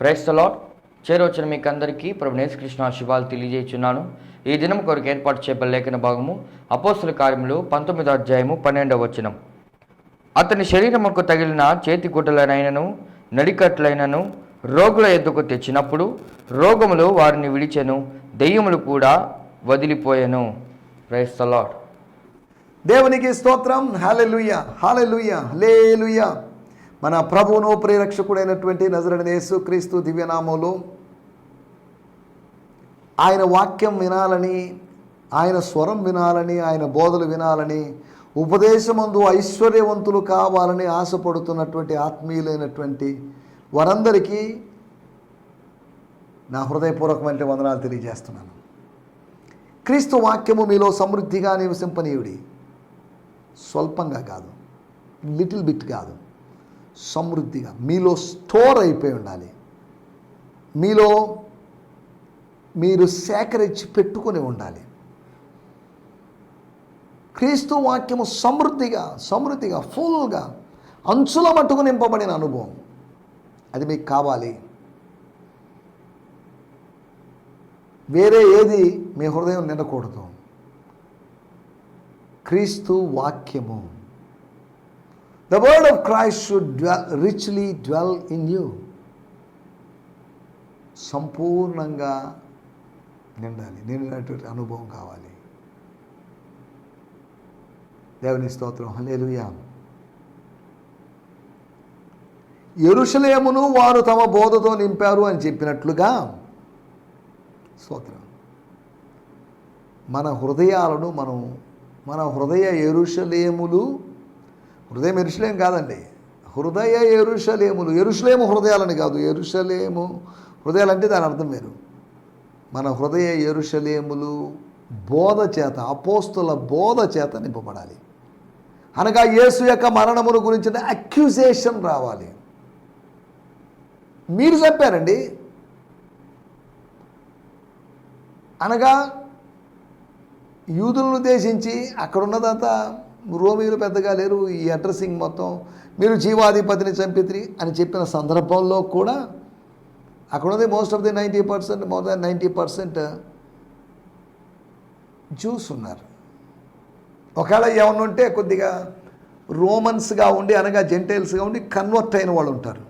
Praise the Lord చేరొచ్చిన మీకు అందరికీ ప్రభు నేసుకృష్ణ శివాలు తెలియజేస్తున్నాను ఈ దినం కొరకు ఏర్పాటు చేయబడిన లేఖన భాగము అపోస్తుల కార్యములు పంతొమ్మిదో అధ్యాయము పన్నెండవ వచనం. అతని శరీరముకు తగిలిన చేతి గుడ్డలనైనను నడికట్లైనను రోగుల ఎద్దుకు తెచ్చినప్పుడు రోగములు వారిని విడిచెను దెయ్యములు కూడా వదిలిపోయెను. ప్రైస్తలాడ్ దేవునికి స్తోత్రం. హాలెలుయ హాలెలుయ హలేలుయ మన ప్రభువును ప్రేరక్షకుడైనటువంటి నజరడని యేసు క్రీస్తు దివ్యనామంలో ఆయన వాక్యం వినాలని ఆయన స్వరం వినాలని ఆయన బోధలు వినాలని ఉపదేశమందు ఐశ్వర్యవంతులు కావాలని ఆశపడుతున్నటువంటి ఆత్మీయులైనటువంటి వారందరికీ నా హృదయపూర్వకమైన వందనాలు తెలియజేస్తున్నాను. క్రీస్తు వాక్యము మీలో సమృద్ధిగా నివసింపనీయుడి స్వల్పంగా కాదు లిటిల్ బిట్ కాదు. సమృద్ధిగా మీలో స్టోర్ అయిపోయి ఉండాలి. మీలో మీరు సేకరించి పెట్టుకొని ఉండాలి. క్రీస్తు వాక్యము సమృద్ధిగా సమృద్ధిగా ఫుల్గా అంచుల మట్టుకు నింపబడిన అనుభవం. అది మీకు కావాలి. వేరే ఏది మీ హృదయం నిండకూడదు. క్రీస్తు వాక్యము. The word of Christ should dwell richly dwell in you సంపూర్ణంగా నిండాలి. నిండినటువంటి అనుభవం కావాలి. దేవుని స్తోత్రం. హలేలుయా ఎరుషలేమును వారు తమ బోధతో నింపారు అని చెప్పినట్లుగా స్తోత్రం. మన హృదయాలను మనం మన హృదయ ఎరుషలేములు హృదయం ఎరుషలేం కాదండి. హృదయ ఎరుషలేములు. ఎరుషలేము హృదయాలని కాదు. ఎరుషలేము హృదయాలంటే దాని అర్థం వేరు. మన హృదయ ఎరుషలేములు బోధ చేత అపోస్తుల బోధ చేత నింపబడాలి. అనగా యేసు యొక్క మరణమును గురించిన అక్యూజేషన్ రావాలి. మీరు చెప్పారండి అనగా యూదులను ఉద్దేశించి అక్కడ ఉన్నదంతా రోమీలు పెద్దగా లేరు ఈ అడ్రస్సింగ్ మొత్తం మీరు జీవాధిపతిని చంపిత్రి అని చెప్పిన సందర్భంలో కూడా అక్కడ ఉంది most of the ninety percent more than ninety percent Jews ఉన్నారు. ఒకవేళ ఏమన్నా ఉంటే కొద్దిగా రోమన్స్గా ఉండి అనగా జెంటైల్స్గా ఉండి కన్వర్ట్ అయిన వాళ్ళు ఉంటారు.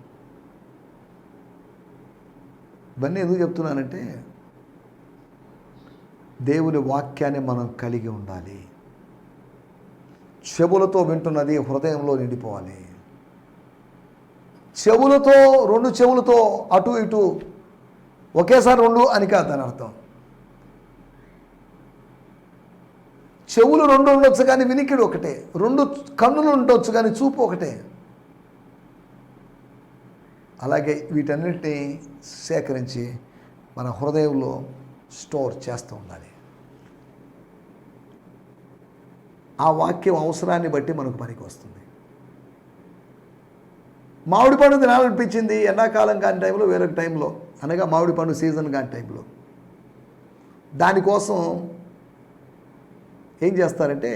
ఇవన్నీ ఎందుకు చెప్తున్నానంటే దేవుని వాక్యాన్ని మనం కలిగి ఉండాలి. చెవులతో వింటున్నది హృదయంలో నిండిపోవాలి. చెవులతో రెండు చెవులతో అటు ఇటు ఒకేసారి రెండు అని కాదు దాని అర్థం. చెవులు రెండు ఉండొచ్చు కానీ వినికిడి ఒకటే. రెండు కన్నులు ఉండొచ్చు కానీ చూపు ఒకటే. అలాగే వీటన్నిటిని సేకరించి మన హృదయంలో స్టోర్ చేస్తూ ఉండాలి. ఆ వాక్యం అవసరాన్ని బట్టి మనకు పనికి వస్తుంది. మామిడి పండు తినాలనిపించింది ఎండాకాలం కాని టైంలో వేరొక టైంలో అనగా మామిడి పండు సీజన్ కాని టైంలో దానికోసం ఏం చేస్తారంటే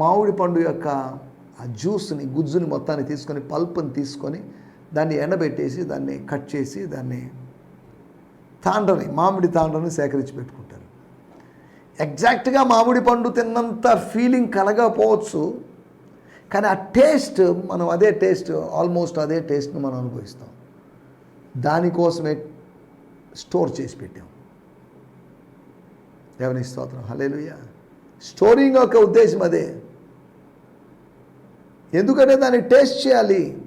మామిడి పండు యొక్క ఆ జ్యూస్ని గుజ్జుని మొత్తాన్ని తీసుకొని పల్ప్ని తీసుకొని దాన్ని ఎండబెట్టేసి దాన్ని కట్ చేసి దాన్ని తాండ్రని మామిడి తాండ్రని సేకరించి పెట్టుకుంటారు. ఎగ్జాక్ట్గా మామిడి పండు తిన్నంత ఫీలింగ్ కలగకపోవచ్చు కానీ ఆ టేస్ట్ మనం అదే టేస్ట్ ఆల్మోస్ట్ అదే టేస్ట్ని మనం అనుభవిస్తాం. దానికోసమే స్టోర్ చేసి పెట్టాం. దేవుని స్తోత్రం. హలేలుయ్య స్టోరింగ్ యొక్క ఉద్దేశం అదే. ఎందుకంటే దాన్ని టేస్ట్ చేయాలి.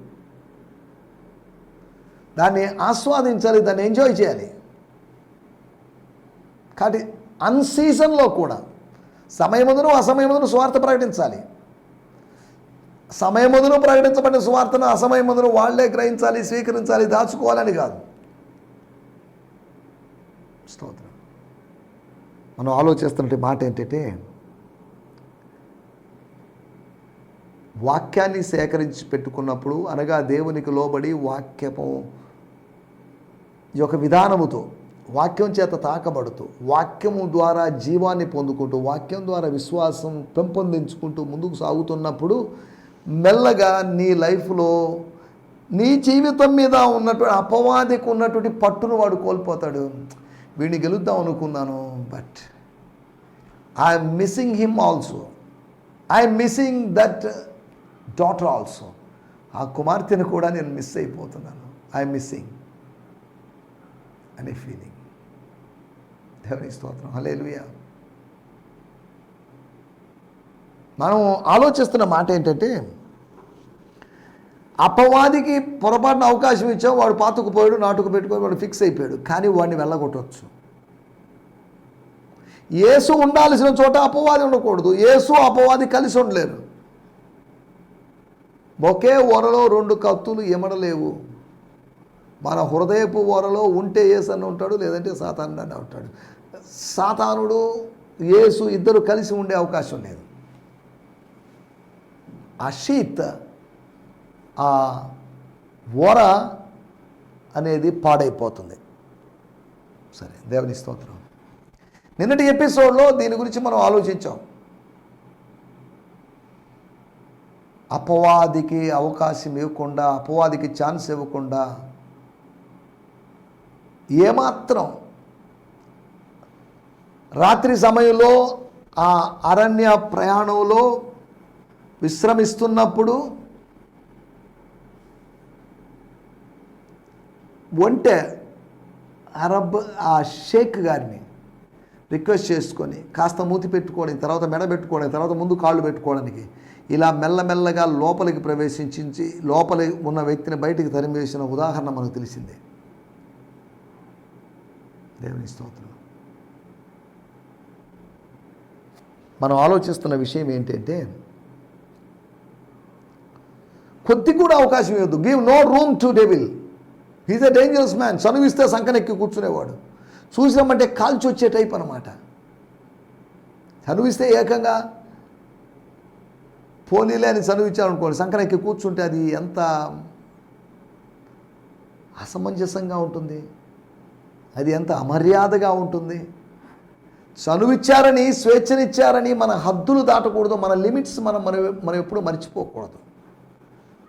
దాన్ని ఆస్వాదించాలి దాన్ని ఎంజాయ్ చేయాలి. కాబట్టి అన్సీజన్లో కూడా సమయముందును అసమయముందును స్వార్థ ప్రకటించాలి. సమయముందును ప్రకటించబడిన స్వార్థను అసమయముందును వాళ్ళే గ్రహించాలి స్వీకరించాలి దాచుకోవాలని కాదు. స్తోత్రం. మనం ఆలోచిస్తున్న మాట ఏంటంటే వాక్యాన్ని సేకరించి పెట్టుకున్నప్పుడు అనగా దేవునికి లోబడి వాక్యము ఈ యొక్క విధానముతో వాక్యం చేత తాకబడుతూ వాక్యము ద్వారా జీవాన్ని పొందుకుంటూ వాక్యం ద్వారా విశ్వాసం పెంపొందించుకుంటూ ముందుకు సాగుతున్నప్పుడు మెల్లగా నీ లైఫ్లో నీ జీవితం మీద ఉన్నటువంటి అపవాదికి ఉన్నటువంటి పట్టును వాడు కోల్పోతాడు. వీడిని గెలుద్దాం అనుకున్నాను but I'm missing him also I'm missing that daughter also ఆ కుమార్తెను కూడా నేను మిస్ అయిపోతున్నాను. ఐఎమ్ మిస్సింగ్ అనే ఫీలింగ్ దేవుని స్తోత్రం. హలేలుయ మనం ఆలోచిస్తున్న మాట ఏంటంటే అపవాదికి పొరపాటున అవకాశం ఇచ్చాం వాడు పాతుకుపోయాడు నాటుకు పెట్టుకొని వాడు ఫిక్స్ అయిపోయాడు కానీ వాడిని వెళ్ళగొట్టవచ్చు యేసు ఉండాల్సిన చోట అపవాది ఉండకూడదు. యేసు అపవాది కలిసి ఉండలేరు. ఒకే ఓరలో రెండు కత్తులు ఇమడలేవు మన హృదయపు ఓరలో ఉంటే యేసు అని ఉంటాడు లేదంటే సాతాను ఉంటాడు. సాతానుడు యేసు ఇద్దరు కలిసి ఉండే అవకాశం లేదు. ఆ షీత్ ఆ ఓర అనేది పాడైపోతుంది. సరే దేవుని స్తోత్రం. నిన్నటి ఎపిసోడ్లో దీని గురించి మనం ఆలోచించాం. అపవాదికి అవకాశం ఇవ్వకుండా అపవాదికి ఛాన్స్ ఇవ్వకుండా ఏమాత్రం రాత్రి సమయంలో ఆ అరణ్య ప్రయాణంలో విశ్రమిస్తున్నప్పుడు ఒంటె అరబ్ ఆ షేక్ గారిని రిక్వెస్ట్ చేసుకొని కాస్త మూతి పెట్టుకోవడానికి తర్వాత మెడ పెట్టుకోవడం తర్వాత ముందు కాళ్ళు పెట్టుకోవడానికి ఇలా మెల్లమెల్లగా లోపలికి ప్రవేశించి లోపలి ఉన్న వ్యక్తిని బయటికి తరిమివేసిన ఉదాహరణ మనకు తెలిసిందే. దేవుని స్తోత్రం. మనం ఆలోచిస్తున్న విషయం ఏంటంటే కొద్ది కూడా అవకాశం ఇవ్వద్దు. Give no room to devil he's a dangerous man చనువిస్తే సంకనెక్కి కూర్చునేవాడు. చూసినామంటే కాల్చి వచ్చే టైప్ అనమాట చనువిస్తే ఏకంగా పోనీలే అని చనువిచ్చారనుకోండి సంకనెక్కి కూర్చుంటే అది ఎంత అసమంజసంగా ఉంటుంది. అది ఎంత అమర్యాదగా ఉంటుంది. చనువిచ్చారని స్వేచ్ఛనిచ్చారని మన హద్దులు దాటకూడదు మన లిమిట్స్ మనం మనం మనం ఎప్పుడు మర్చిపోకూడదు.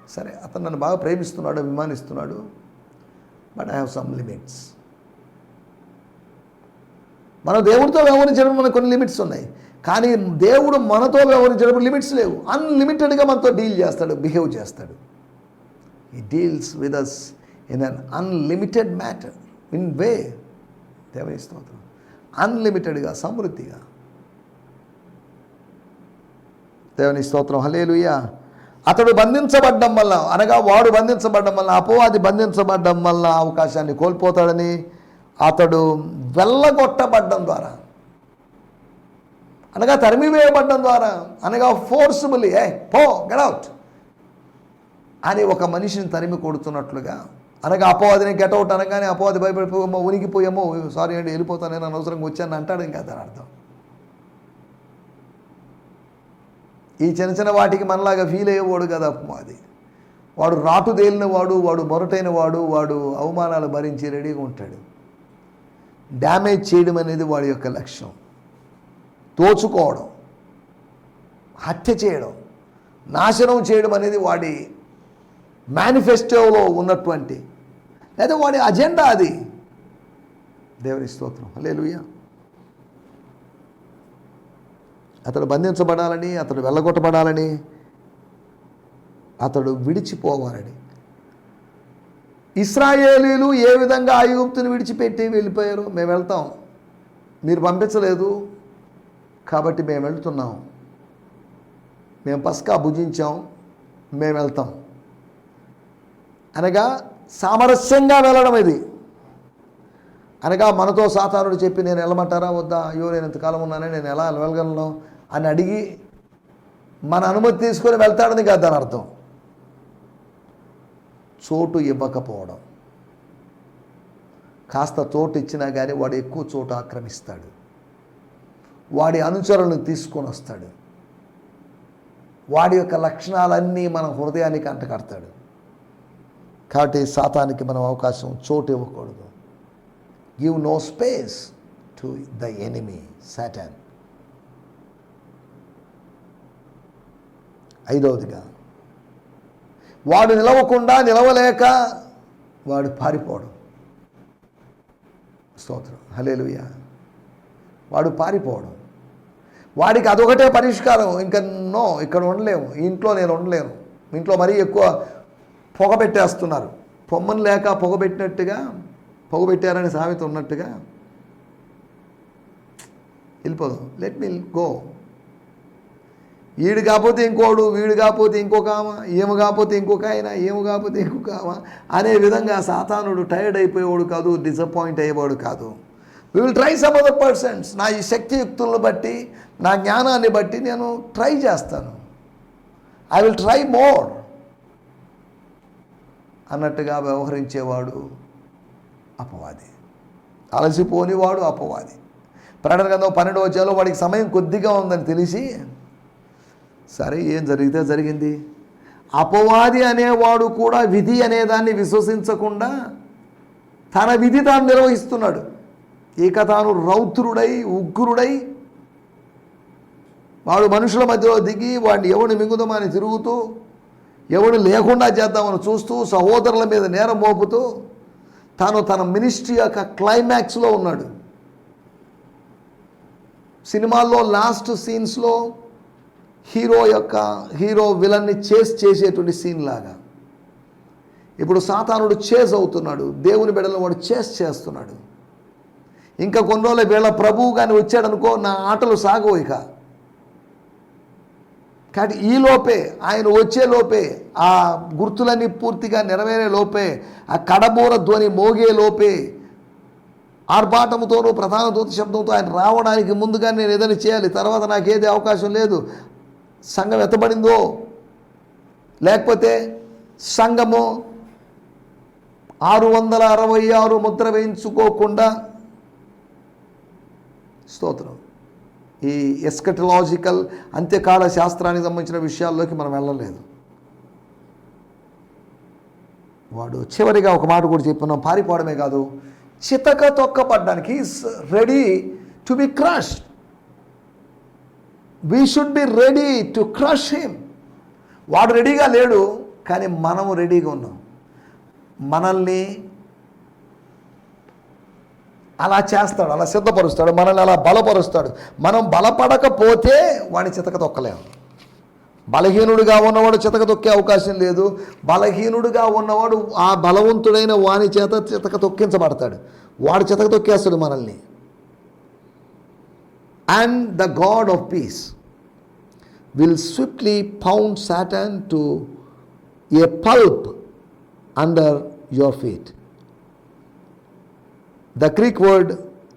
సరే అతను నన్ను బాగా ప్రేమిస్తున్నాడు అభిమానిస్తున్నాడు but I have some limits. మన దేవుడితో వ్యవహరించడం మనకు కొన్ని లిమిట్స్ ఉన్నాయి. కానీ దేవుడు మనతో వ్యవహరించడం లిమిట్స్ లేవు. అన్లిమిటెడ్గా మనతో డీల్ చేస్తాడు బిహేవ్ చేస్తాడు. He deals with us in an unlimited matter in way దేవుని స్తోత్రం. అన్లిమిటెడ్గా సమృద్ధిగా. దేవుని స్తోత్రం. హలేలుయ్యా అతడు బంధించబడ్డం వల్ల అనగా వాడు బంధించబడ్డం వల్ల అపవాది బంధించబడ్డం వల్ల అవకాశాన్ని కోల్పోతాడని అతడు వెళ్ళగొట్టబడ్డం ద్వారా అనగా తరిమివేయబడ్డం ద్వారా అనగా ఫోర్సుబుల్లీ ఏ పో గెట్అవుట్ అని ఒక మనిషిని తరిమి కొడుతున్నట్లుగా అనగా అపవాదిని గెటౌట్ అనగానే అపవాది భయపడిపోయమ్మో ఉనికిపోయామో సారీ అండి వెళ్ళిపోతాను నేను అనవసరంగా వచ్చాను అంటాడు ఇంకా దాని అర్థం. ఈ చిన్న చిన్న వాటికి మనలాగా ఫీల్ అయ్యేవాడు కదా అపవాది. వాడు రాటు తేలిన వాడు వాడు మొరటైన వాడు వాడు అవమానాలు భరించి రెడీగా ఉంటాడు. డ్యామేజ్ చేయడం అనేది వాడి యొక్క లక్ష్యం. దోచుకోవడం హత్య చేయడం నాశనం చేయడం అనేది వాడి మేనిఫెస్టోలో ఉన్నటువంటి లేదా వాడి అజెండా అది. దేవుని స్తోత్రం. లేలుయ్య అతడు బంధించబడాలని అతడు వెళ్ళగొట్టబడాలని అతడు విడిచిపోవాలని. ఇస్రాయేలీలు ఏ విధంగా ఐగుప్తుని విడిచిపెట్టి వెళ్ళిపోయారు మేము వెళ్తాం. మీరు పంపించలేదు కాబట్టి మేము వెళ్తున్నాం. మేము పస్కా భుజించాం మేము వెళ్తాం. అనగా సామరస్యంగా వెళ్ళడం ఇది. అనగా మనతో సాతానుడు చెప్పి నేను వెళ్ళమంటారా? వద్దా? అయ్యో నేను ఇంతకాలం ఉన్నానే నేను ఎలా వెళ్ళగలను అని అడిగి మన అనుమతి తీసుకొని వెళ్తాడని కాదు దాని అర్థం. చోటు ఇవ్వకపోవడం. కాస్త చోటు ఇచ్చినా కానీ వాడు ఎక్కువ చోటు ఆక్రమిస్తాడు. వాడి అనుచరులను తీసుకొని వస్తాడు. వాడి యొక్క లక్షణాలన్నీ మన హృదయానికి అంటకడతాడు కాబట్టి సాతానికి మనం అవకాశం చోటు ఇవ్వకూడదు. Give no space to the enemy Satan ఐదవదిగా వాడు నిలవకుండా నిలవలేక వాడు పారిపోవడం. స్తోత్రం. హలేలుయ వాడు పారిపోవడం. వాడికి అదొకటే పరిష్కారం. ఇంకా నో ఇక్కడ ఉండలేము. ఇంట్లో నేను ఉండలేను. ఇంట్లో మరీ ఎక్కువ పొగబెట్టేస్తున్నారు. పొమ్మను పొమ్మని లేక పొగబెట్టినట్టుగా పొగబెట్టారనే సామెత ఉన్నట్టుగా. వెళ్ళిపోదాం. లెట్ మీ గో వీడు కాకపోతే ఇంకోడు వీడు కాకపోతే ఇంకొక ఆమె ఏమి కాకపోతే ఇంకొక ఆయన ఏమి కాకపోతే ఇంకొక ఆమె అనే విధంగా సాతానుడు టైర్డ్ అయిపోయేవాడు కాదు డిసప్పాయింట్ అయ్యేవాడు కాదు. We will try some other persons నా ఈ శక్తియుక్తులను బట్టి నా జ్ఞానాన్ని బట్టి నేను ట్రై చేస్తాను. ఐ విల్ ట్రై మోర్ అన్నట్టుగా వ్యవహరించేవాడు అపవాది. అలసిపోనివాడు అపవాది. ప్రకటన కదా పన్నెండు వచ్చేలో వాడికి సమయం కొద్దిగా ఉందని తెలిసి సరే ఏం జరిగితే జరిగింది. అపవాది అనేవాడు కూడా విధి అనేదాన్ని విశ్వసించకుండా తన విధి తాను నిర్వహిస్తున్నాడు. ఇక తాను రౌద్రుడై ఉగ్రుడై వాడు మనుషుల మధ్యలో దిగి వాడిని ఎవడు మింగుదమని తిరుగుతూ ఎవడు లేకుండా చేద్దామని చూస్తూ సహోదరుల మీద నేరం మోపుతూ తాను తన మినిస్ట్రీ యొక్క క్లైమాక్స్లో ఉన్నాడు. సినిమాల్లో లాస్ట్ సీన్స్లో హీరో యొక్క హీరో విలన్ని చేస్ చేసేటువంటి సీన్ లాగా. ఇప్పుడు సాతానుడు చేజ్ అవుతున్నాడు దేవుని బిడ్డలను వాడు చేస్ చేస్తున్నాడు. ఇంకా కొన్ని రోజులు వీళ్ళ ప్రభువు కానీ వచ్చాడనుకో నా ఆటలు సాగవు ఇక. కాబట్టి ఈ లోపే ఆయన వచ్చే లోపే ఆ గుర్తులన్నీ పూర్తిగా నెరవేరే లోపే ఆ కడబోర ధ్వని మోగే లోపే ఆర్భాటముతోనూ ప్రధాన దూత శబ్దంతో ఆయన రావడానికి ముందుగా నేను ఏదైనా చేయాలి తర్వాత నాకేది అవకాశం లేదు. సంఘం ఎత్తబడిందో? లేకపోతే సంఘము ఆరు వందల అరవై ఆరు ముద్ర వేయించుకోకుండా స్తోత్రం. ఈ ఎస్కటలాజికల్ అంత్యకాల శాస్త్రానికి సంబంధించిన విషయాల్లోకి మనం వెళ్ళలేదు. వాడు చివరిగా ఒక మాట కూడా చెప్పున్నాం పారిపోవడమే కాదు చితక తొక్కపడ్డానికి ready to be crush we should be ready to crush him వాడు రెడీగా లేడు కానీ మనము రెడీగా ఉన్నాం. మనల్ని అలా చేస్తాడు అలా సిద్ధపరుస్తాడు మనల్ని అలా బలపరుస్తాడు. మనం బలపడకపోతే వాడిని చితక తొక్కలేము బలహీనుడిగా ఉన్నవాడు చితక తొక్కే అవకాశం లేదు. బలహీనుడిగా ఉన్నవాడు ఆ బలవంతుడైన వాని చేత చితక తొక్కించబడతాడు. వాడు చితక తొక్కేస్తాడు మనల్ని. And the God of peace will swiftly pound Satan to a pulp under your feet The Greek word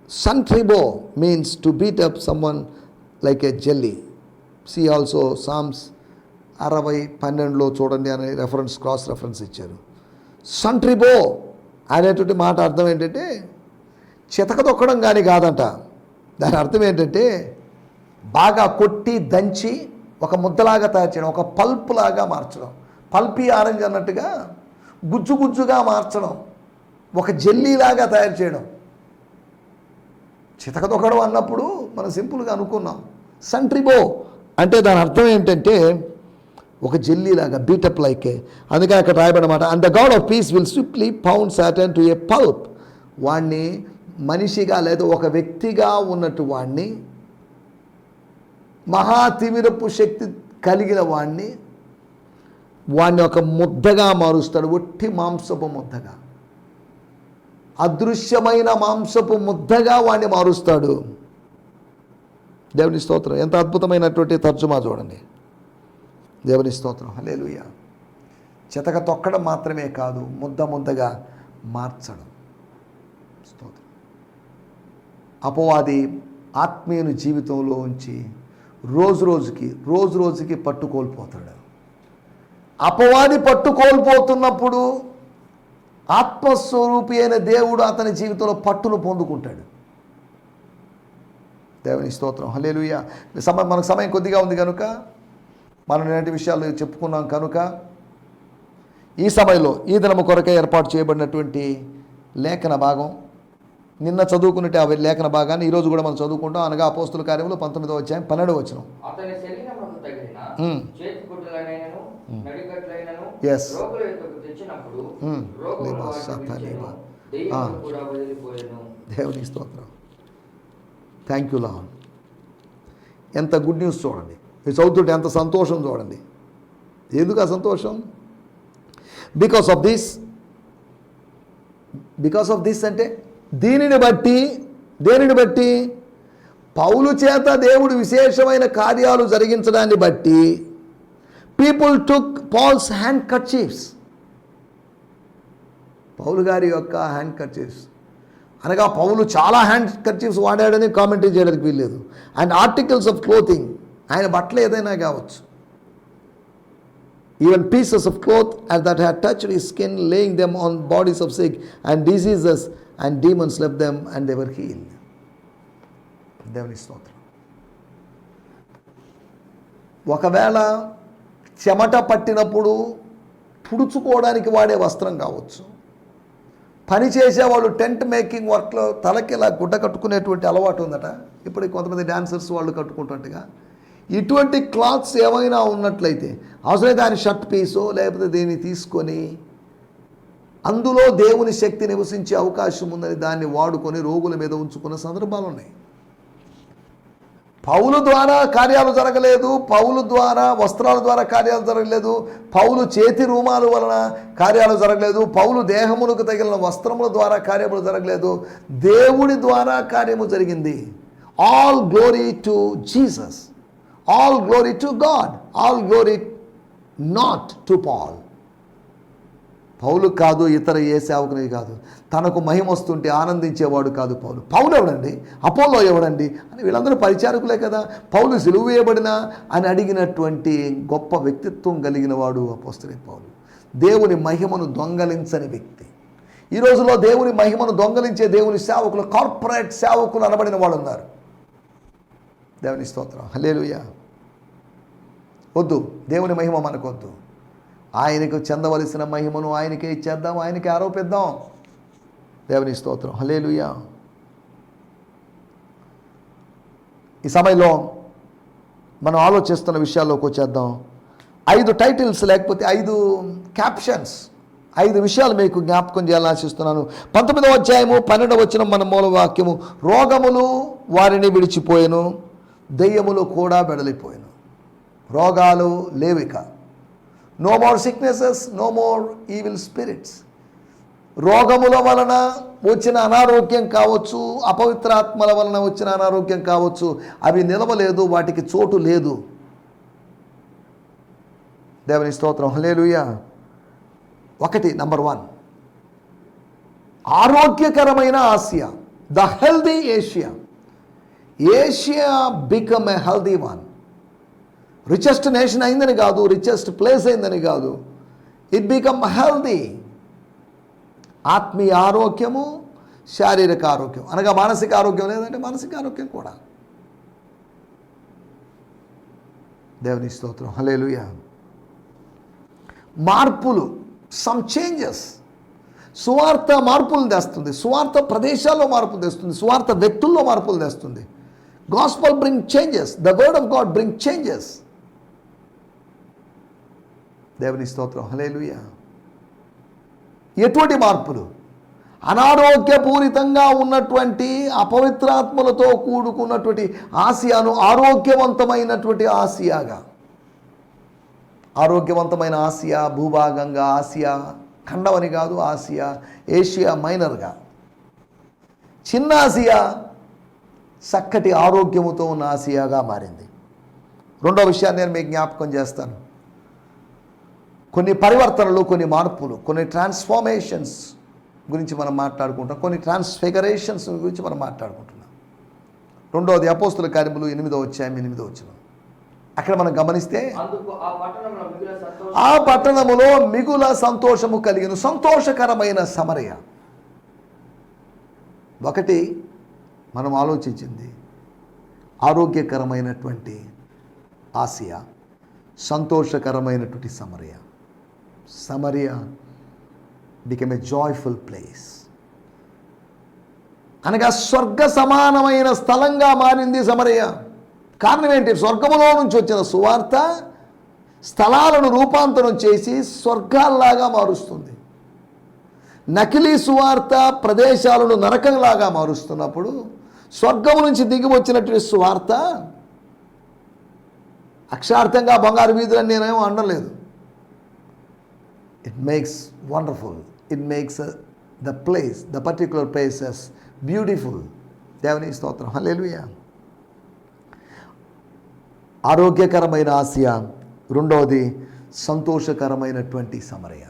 santribo means to beat up someone like a jelly. See also Psalms అరవై పన్నెండులో చూడండి అనే రెఫరెన్స్ క్రాస్ రెఫరెన్స్ ఇచ్చారు. సంట్రిబో అనేటువంటి మాట అర్థం ఏంటంటే చితక తొక్కడం కానీ కాదంట. దాని అర్థం ఏంటంటే బాగా కొట్టి దంచి ఒక ముద్దలాగా తయారు చేయడం ఒక పల్పులాగా మార్చడం. పల్పీ ఆరెంజ్ అన్నట్టుగా గుజ్జు గుజ్జుగా మార్చడం. ఒక జెల్లీలాగా తయారు చేయడం. చితక అన్నప్పుడు మనం సింపుల్గా అనుకున్నాం. సంట్రిబో అంటే దాని అర్థం ఏంటంటే ఒక జెల్లీలాగా బీటప్ లైకే అందుకని అక్కడ రాయబడమాట and the God of peace will swiftly pound Satan to a pulp వాణ్ణి మనిషిగా లేదా ఒక వ్యక్తిగా ఉన్నట్టు వాణ్ణి మహాతిమిరపు శక్తి కలిగిన వాణ్ణి వాణ్ణి ఒక ముద్దగా మారుస్తాడు ఒట్టి మాంసపు ముద్దగా. అదృశ్యమైన మాంసపు ముద్దగా వాణ్ణి మారుస్తాడు. దేవుని స్తోత్రం. ఎంత అద్భుతమైనటువంటి తర్జుమా చూడండి. దేవుని స్తోత్రం. హలేలుయ చితక తొక్కడం మాత్రమే కాదు ముద్ద ముద్దగా మార్చడం. స్తోత్రం. అపవాది ఆత్మీయుని జీవితంలో ఉంచి రోజు రోజుకి రోజు రోజుకి పట్టుకోల్పోతాడు. అపవాది పట్టుకోల్పోతున్నప్పుడు ఆత్మస్వరూపి అయిన దేవుడు అతని జీవితంలో పట్టును పొందుకుంటాడు. దేవుని స్తోత్రం. హలేలుయ సమయం మనకు సమయం కొద్దిగా ఉంది కనుక మనం ఇలాంటి విషయాలు చెప్పుకున్నాం కనుక ఈ సమయంలో ఈ దినము కొరకే ఏర్పాటు చేయబడినటువంటి లేఖన భాగం నిన్న చదువుకున్నట్టు ఆ లేఖన భాగాన్ని ఈరోజు కూడా మనం చదువుకుంటాం. అనగా అపోస్తుల కార్యములు పంతొమ్మిదో వచ్చాయి పన్నెండు వచ్చిన వదిలిపోయెను. దేవుని స్తోత్రం. థ్యాంక్ యూ లాన్ ఎంత గుడ్ న్యూస్ చూడండి. ఇది చదువుతుంటే ఎంత సంతోషం చూడండి. ఎందుకు ఆ సంతోషం? Because of this because of this అంటే దీనిని బట్టి దేనిని బట్టి? పౌలు చేత దేవుడు విశేషమైన కార్యాలు జరిగించడాన్ని బట్టి people took Paul's handkerchiefs పౌలు గారి యొక్క హ్యాండ్ కర్చీఫ్స్ అనగా పౌలు చాలా హ్యాండ్ కర్చీఫ్స్ వాడాడని కామెంటరీ చేయడానికి వీల్లేదు. అండ్ ఆర్టికల్స్ ఆఫ్ క్లోతింగ్ ఆయన బట్టలు ఏదైనా కావచ్చు. Even pieces of cloth and that had touch ఈ skin laying them on bodies of sick and diseases and demons left them and they were heal దేవుని స్తోత్రం. ఒకవేళ చెమట పట్టినప్పుడు పుడుచుకోవడానికి వాడే వస్త్రం కావచ్చు. పని చేసేవాళ్ళు టెంట్ మేకింగ్ వర్క్లో తలకి ఇలా గుడ్డ కట్టుకునేటువంటి అలవాటు ఉందట. ఇప్పుడు కొంతమంది డాన్సర్స్ వాళ్ళు కట్టుకుంటుంటగా ఇటువంటి క్లాత్స్ ఏమైనా ఉన్నట్లయితే అవసరమైతే దాని షర్ట్ పీసో లేకపోతే దీన్ని తీసుకొని అందులో దేవుని శక్తి నివసించే అవకాశం ఉందని దాన్ని వాడుకొని రోగుల మీద ఉంచుకున్న సందర్భాలు ఉన్నాయి. పౌలు ద్వారా కార్యాలు జరగలేదు పౌలు ద్వారా వస్త్రాల ద్వారా కార్యాలు జరగలేదు పౌలు చేతి రూమాల వలన కార్యాలు జరగలేదు పౌలు దేహమునకు తగిలిన వస్త్రముల ద్వారా కార్యములు జరగలేదు దేవుడి ద్వారా కార్యము జరిగింది. All glory to Jesus all glory to God all glory not to Paul పౌలు కాదు ఇతర ఏ సేవకుని కాదు. తనకు మహిమ వస్తుంటే ఆనందించేవాడు కాదు పౌలు. పౌలు ఎవడండి? అపోలో ఎవడండి? అని వీళ్ళందరూ పరిచారకులే కదా. పౌలు సిలువ వేయబడినా అని అడిగినటువంటి గొప్ప వ్యక్తిత్వం కలిగిన వాడు అపోస్తలే పౌలు. దేవుని మహిమను దొంగలించని వ్యక్తి. ఈ రోజులో దేవుని మహిమను దొంగలించే దేవుని సేవకులు కార్పొరేట్ సేవకులు అనబడిన వాళ్ళు ఉన్నారు దేవుని స్తోత్రం. హలేలుయా వద్దు. దేవుని మహిమ మనకొద్దు. ఆయనకు చెందవలసిన మహిమను ఆయనకే ఇచ్చేద్దాం ఆయనకే ఆరోపిద్దాం. దేవుని స్తోత్రం. హలేలుయా ఈ సమయంలో మనం ఆలోచిస్తున్న విషయాల్లోకి వచ్చేద్దాం. ఐదు టైటిల్స్ లేకపోతే ఐదు క్యాప్షన్స్ ఐదు విషయాలు మీకు జ్ఞాపకం చేయాలని ఆశిస్తున్నాను. పంతొమ్మిదవ అధ్యాయము పన్నెండవ వచ్చిన మన మూల వాక్యము రోగములు వారిని విడిచిపోయాను దెయ్యములు కూడా బెడలిపోయాను రోగాలు లేవిక no more sicknesses no more evil spirits రోగముల వలన వచ్చిన అనారోగ్యం కావచ్చు అపవిత్రాత్మల వలన వచ్చిన అనారోగ్యం కావచ్చు అవి నిలవలేదు వాటికి చోటు లేదు. దేవుని స్తోత్రం. హలేలుయా ఒకటి నంబర్ వన్. ఆరోగ్యకరమైన Asia the healthy Asia. Asia become a healthy one. Richest nation అయిందని కాదు రిచెస్ట్ ప్లేస్ అయిందని కాదు. ఇట్ బికమ్ హెల్దీ ఆత్మీయ ఆరోగ్యము శారీరక ఆరోగ్యం. అనగా మానసిక ఆరోగ్యం లేదంటే మానసిక ఆరోగ్యం కూడా. దేవుని స్తోత్రం. హలేలుయ మార్పులు సమ్ చేంజెస్ సువార్త మార్పులు తెస్తుంది. సువార్త ప్రదేశాల్లో మార్పులు తెస్తుంది. సువార్త వ్యక్తుల్లో మార్పులు తెస్తుంది. Gospel bring changes the word of God bring changes దేవుని స్తోత్రం. హలేలుయ ఎటువంటి మార్పులు? అనారోగ్యపూరితంగా ఉన్నటువంటి అపవిత్రాత్మలతో కూడుకున్నటువంటి ఆసియాను ఆరోగ్యవంతమైనటువంటి ఆసియాగా. ఆరోగ్యవంతమైన ఆసియా భూభాగంగా ఆసియా ఖండమని కాదు ఆసియా ఏషియా మైనర్గా. చిన్న ఆసియా చక్కటి ఆరోగ్యముతో ఉన్న ఆసియాగా మారింది. రెండో విషయాన్ని నేను మీకు జ్ఞాపకం చేస్తాను. కొన్ని పరివర్తనలు కొన్ని మార్పులు కొన్ని ట్రాన్స్ఫార్మేషన్స్ గురించి మనం మాట్లాడుకుంటాం కొన్ని ట్రాన్స్ఫిగరేషన్స్ గురించి మనం మాట్లాడుకుంటున్నాం. రెండవది అపోస్తుల కార్యములు ఎనిమిదో వచ్చాయి ఎనిమిదో వచ్చిన అక్కడ మనం గమనిస్తే ఆ పట్టణములో మిగుల సంతోషము కలిగిన సంతోషకరమైన సమరయ. ఒకటి మనం ఆలోచించింది ఆరోగ్యకరమైనటువంటి ఆసియా సంతోషకరమైనటువంటి సమరయ. Samaria become a joyful place అనగా స్వర్గ సమానమైన స్థలంగా మారింది సమరయ్య. కారణం ఏంటి? స్వర్గములో నుంచి వచ్చిన సువార్త స్థలాలను రూపాంతరం చేసి స్వర్గాల్లాగా మారుస్తుంది. నకిలీ సువార్త ప్రదేశాలను నరకంలాగా మారుస్తున్నప్పుడు స్వర్గము నుంచి దిగి వచ్చినటువంటి సువార్త అక్షార్థంగా బంగారు వీధులని నేనేమో అనలేదు it makes wonderful it makes the place the particular places beautiful దేవుని స్తోత్రం. హల్లెలూయా ఆరోగ్యకరమైన ఆసియా. రెండవది సంతోషకరమైనటువంటి సమరయ.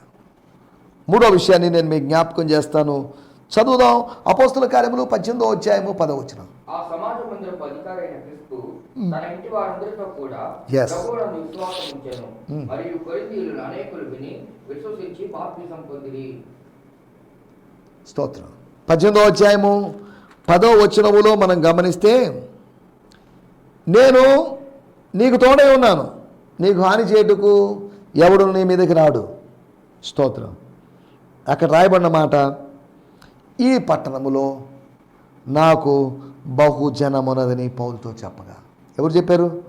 మూడో విషయాన్ని నేను మీకు జ్ఞాపకం చేస్తాను. చదువుదాం. అపోస్తుల కార్యములు పద్దెనిమిదో అధ్యాయము పొందిరి. స్తోత్రం. పద్దెనిమిదో అధ్యాయము పదో వచనములో మనం గమనిస్తే నేను నీకు తోడే ఉన్నాను. నీకు హాని చేయుటకు ఎవడు నీ మీదకి రాడు? స్తోత్రం. అక్కడ రాయబడిన మాట ఈ పట్టణములో నాకు బహుజనమున్నదని పౌలతో చెప్పగా. ఎవరు చెప్పారు?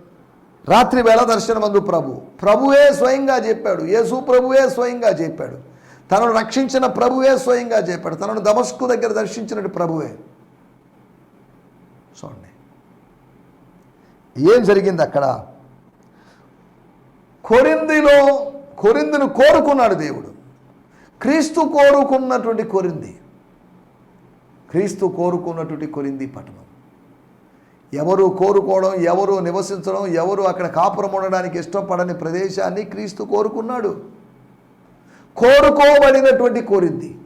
రాత్రి వేళ దర్శనమందు ప్రభు. ప్రభువే స్వయంగా చెప్పాడు. యేసు ప్రభువే స్వయంగా చెప్పాడు. తనను రక్షించిన ప్రభువే స్వయంగా చెప్పాడు. తనను దమస్కు దగ్గర దర్శించినట్టు ప్రభువే. చూడండి. ఏం జరిగింది అక్కడ? కొరిందిలో కొరిందును కోరుకున్నాడు దేవుడు. క్రీస్తు కోరుకున్నటువంటి కొరింది. క్రీస్తు కోరుకున్నటువంటి కొరింది పట్టణం. ఎవరు కోరుకోవడం ఎవరు నివసించడం ఎవరు అక్కడ కాపురం ఉండడానికి ఇష్టపడని ప్రదేశాన్ని క్రీస్తు కోరుకున్నాడు. కోరుకోబడినటువంటి కోరింది.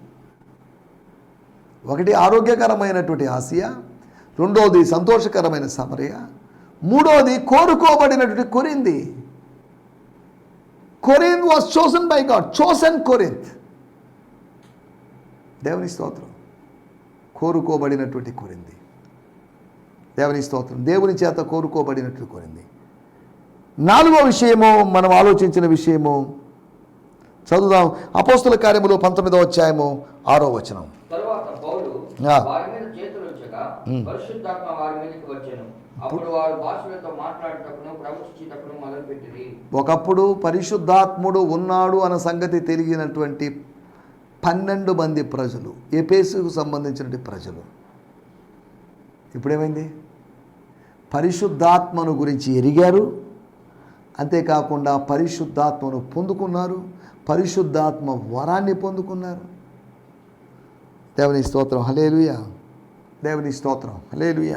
ఒకటి ఆరోగ్యకరమైనటువంటి ఆసియా రెండోది సంతోషకరమైన సమరయ మూడోది కోరుకోబడినటువంటి కొరింది. Corinth was chosen by God chosen Corinth దేవుని స్తోత్రం. కోరుకోబడినటువంటి కొరింది. దేవుని స్తోత్రం. దేవుని చేత కోరుకోబడినట్లు కోరింది. నాలుగో విషయము మనం ఆలోచించిన విషయము చదువుదాం. అపోస్తుల కార్యములు పంతొమ్మిదో అధ్యాయము ఆరో వచనం. ఒకప్పుడు పరిశుద్ధాత్ముడు ఉన్నాడు అన్న సంగతి తెలియనటువంటి పన్నెండు మంది ప్రజలు ఎపేసుకు సంబంధించిన ప్రజలు. ఇప్పుడేమైంది? పరిశుద్ధాత్మను గురించి ఎరిగారు. అంతేకాకుండా పరిశుద్ధాత్మను పొందుకున్నారు. పరిశుద్ధాత్మ వరాన్ని పొందుకున్నారు. దేవుని స్తోత్రం. హలేలుయ దేవుని స్తోత్రం. హలేలుయ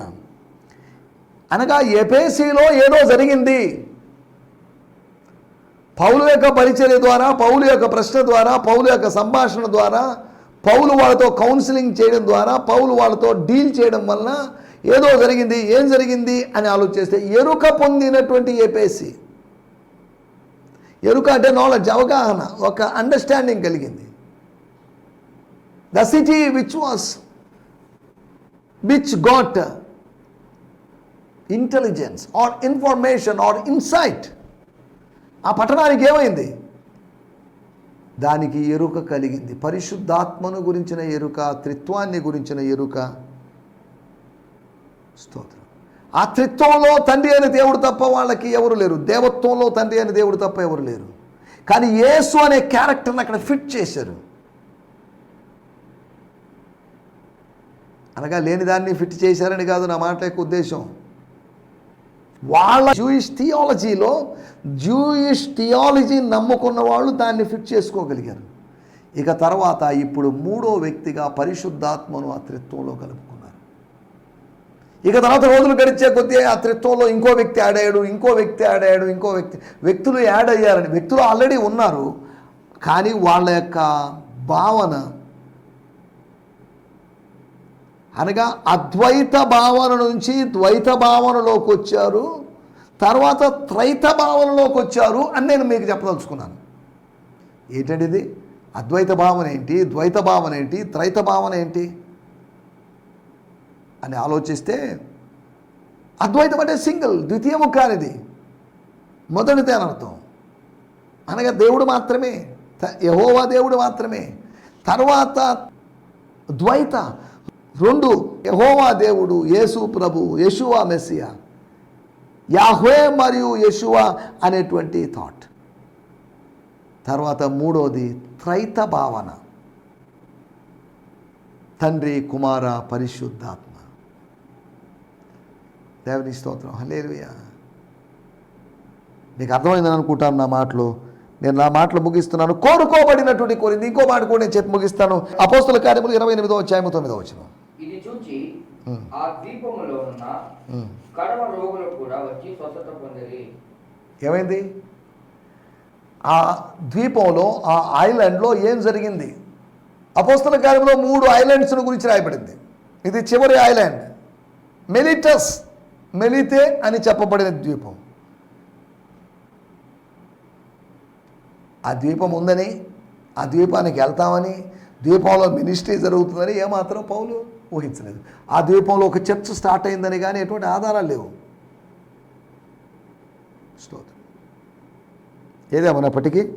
అనగా ఎపేసీలో ఏదో జరిగింది. పౌలు యొక్క పరిచర్య ద్వారా పౌలు యొక్క ప్రశ్న ద్వారా పౌలు యొక్క సంభాషణ ద్వారా పౌలు వాళ్ళతో కౌన్సిలింగ్ చేయడం ద్వారా పౌలు వాళ్ళతో డీల్ చేయడం వలన ఏదో జరిగింది ఏం జరిగింది అని ఆలోచిస్తే ఎరుక పొందినటువంటి ఏపేసి ఎరుక అంటే నాలెడ్జ్ అవగాహన ఒక అండర్స్టాండింగ్ కలిగింది. The city which was which got intelligence or information or insight ఆ పట్టణానికి ఏమైంది? దానికి ఎరుక కలిగింది. పరిశుద్ధాత్మను గురించిన ఎరుక త్రిత్వాన్ని గురించిన ఎరుక. స్తోత్రం. ఆ త్రిత్వంలో తండ్రి అయిన దేవుడు తప్ప వాళ్ళకి ఎవరు లేరు. దేవత్వంలో తండ్రి అయిన దేవుడు తప్ప ఎవరు లేరు. కానీ యేసు అనే క్యారెక్టర్ని అక్కడ ఫిట్ చేశారు. అనగా లేని దాన్ని ఫిట్ చేశారని కాదు నా మాట యొక్క ఉద్దేశం. వాళ్ళ జూయిష్ థియాలజీలో జూయిష్ థియాలజీ నమ్ముకున్న వాళ్ళు దాన్ని ఫిట్ చేసుకోగలిగారు. ఇక తర్వాత ఇప్పుడు మూడో వ్యక్తిగా పరిశుద్ధాత్మను ఆ త్రిత్వంలో కలుపుకున్నారు. ఇక తర్వాత రోజులు గడిచే కొద్దీ ఆ త్రిత్వంలో ఇంకో వ్యక్తి యాడ్ అయ్యాడు ఇంకో వ్యక్తి యాడ్ అయ్యాడు ఇంకో వ్యక్తి వ్యక్తులు యాడ్ అయ్యారని వ్యక్తులు ఆల్రెడీ ఉన్నారు. కానీ వాళ్ళ యొక్క భావన అనగా అద్వైత భావన నుంచి ద్వైత భావనలోకి వచ్చారు తర్వాత త్రైత భావనలోకి వచ్చారు అని నేను మీకు చెప్పదలుచుకున్నాను. ఏంటండి ఇది? అద్వైత భావన ఏంటి? ద్వైత భావన ఏంటి? త్రైత భావన ఏంటి? అని ఆలోచిస్తే అద్వైతం అంటే సింగిల్ ద్వితీయము కానిది. మొదటిది అని అర్థం. అనగా దేవుడు మాత్రమే త- దేవుడు మాత్రమే. తర్వాత ద్వైత రెండు యహోవా దేవుడు యేసు ప్రభు యశువా మెస్సియా. యాహ్వే మరియు యశువా అనేటువంటి థాట్ తర్వాత మూడోది త్రైత భావన. తండ్రి కుమార పరిశుద్ధాత్మ. దేవుని స్తోత్రం. హలేలుయా మీకు అర్థమైందని అనుకుంటాను నా మాటలు. నేను నా మాటలు ముగిస్తున్నాను. కోరుకోబడినటువంటి కోరింది. ఇంకో మాట కూడా నేను చెప్పి ముగిస్తాను. అపోస్తుల కార్యములు ఇరవై ఎనిమిదో అధ్యాయము తొమ్మిదో వచ్చిన ఇది చూచి. ఆ. ద్వీపములో ఉన్న కడమ రోగులు కూడా వచ్చి స్వస్థత పొందిరి. ఏమైంది? ఆ ద్వీపంలో ఆ ఐలాండ్లో ఏం జరిగింది? అపోస్తల కార్యంలో మూడు ఐలాండ్స్ గురించి రాయబడింది. ఇది చివరి ఐలాండ్. మెలిటస్ మెలితే అని చెప్పబడిన ద్వీపం. ఆ ద్వీపం ఉందని ఆ ద్వీపానికి వెళ్తామని ద్వీపంలో మినిస్ట్రీ జరుగుతుందని ఏమాత్రం పౌలు ఊహించలేదు. ఆ ద్వీపంలో ఒక చర్చ్ స్టార్ట్ అయిందని కానీ ఎటువంటి ఆధారాలు లేవు. స్తోత్రం. ఏదేమన్నప్పటికీ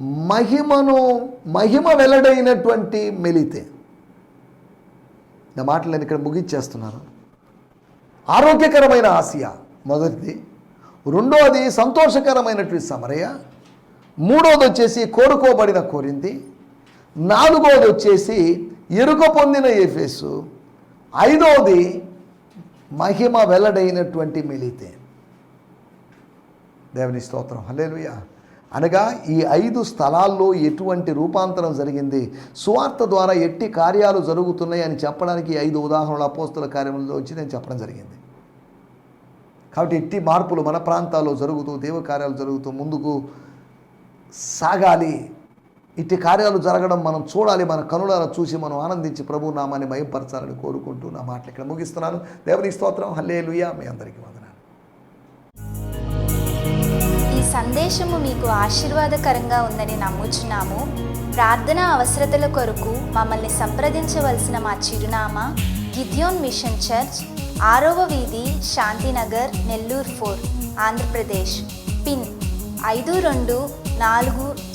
మహిమను మహిమ వెల్లడైనటువంటి మెలితే. నా మాటలు నేను ఇక్కడ ముగించేస్తున్నాను. ఆరోగ్యకరమైన ఆసియా మొదటిది. రెండోది సంతోషకరమైనటువంటి సమరయ. మూడోది వచ్చేసి కోరుకోబడిన కోరింది. నాలుగోది వచ్చేసి ఎరుక పొందిన ఏఫేసు ఐదవది మహిమ వెల్లడైనటువంటి మిలితే. దేవుని స్తోత్రం. హల్లెలూయా. అనగా ఈ ఐదు స్థలాల్లో ఎటువంటి రూపాంతరం జరిగింది? సువార్త ద్వారా ఎట్టి కార్యాలు జరుగుతున్నాయి అని చెప్పడానికి ఐదు ఉదాహరణలు అపోస్తుల కార్యంలో వచ్చి నేను చెప్పడం జరిగింది. కాబట్టి ఎట్టి మార్పులు మన ప్రాంతాల్లో జరుగుతూ దేవ కార్యాలు జరుగుతూ ముందుకు సాగాలి. ఇట్టి కార్యాలు జరగడం మనం చూడాలి మన కనులారా చూసి మనం ఆనందించి ప్రభు నామాన్ని మయంపరచాలని కోరుకుంటూ నా మాటలు ఇక్కడ ముగిస్తున్నాను. దేవుని స్తోత్రం. హల్లే మీ అందరికీ వందనాలు. ఈ సందేశము మీకు ఆశీర్వాదకరంగా ఉందని నమ్ముచున్నాము. ప్రార్థన అవసరతల కొరకు మమ్మల్ని సంప్రదించవలసిన మా చిరునామా గిద్యోన్ మిషన్ చర్చ్ ఆరవ వీధి శాంతినగర్ నెల్లూరు ఫోర్ ఆంధ్రప్రదేశ్. పిన్ ఐదు రెండు నాలుగు